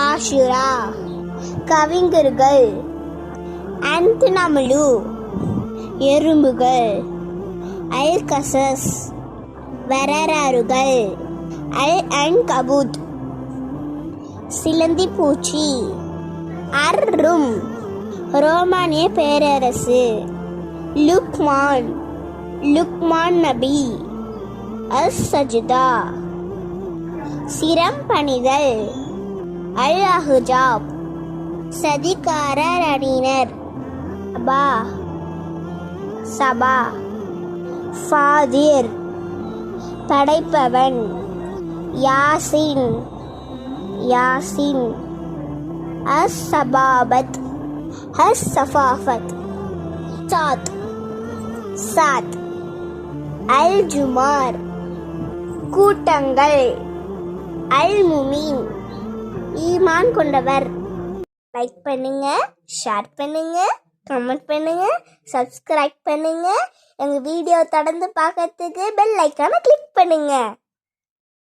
ஆஷுரா கவிஞர்கள் அந்தனமலு எறும்புகள் அல்கசஸ் வரராறுகள் அல் அன் கபூத் சிலந்தி பூச்சி அர்ரும் ரோமானிய பேரரசு லுக்மான் லுக்மான் நபி அஸ் சஜிதா சிரம் பணிதல் அல் அஹுஜாப் சதிகாரர் அணியினர் பா. சபா. ஃபாதிர். படைப்பவன். யாசின். யாசின். அஸ் சபாபத் அஸ் சஃபாஃபத் சாத். சாத். அல் ஜுமார் கூட்டங்கள். அல் முமீன் ஈமான் கொண்டவர். லைக் பண்ணுங்க ஷேர் பண்ணுங்க கமெண்ட் பண்ணுங்க சப்ஸ்கிரைப் பண்ணுங்க. எங்கள் வீடியோ தொடர்ந்து பார்க்கறதுக்கு பெல் ஐக்கானை கிளிக் பண்ணுங்க.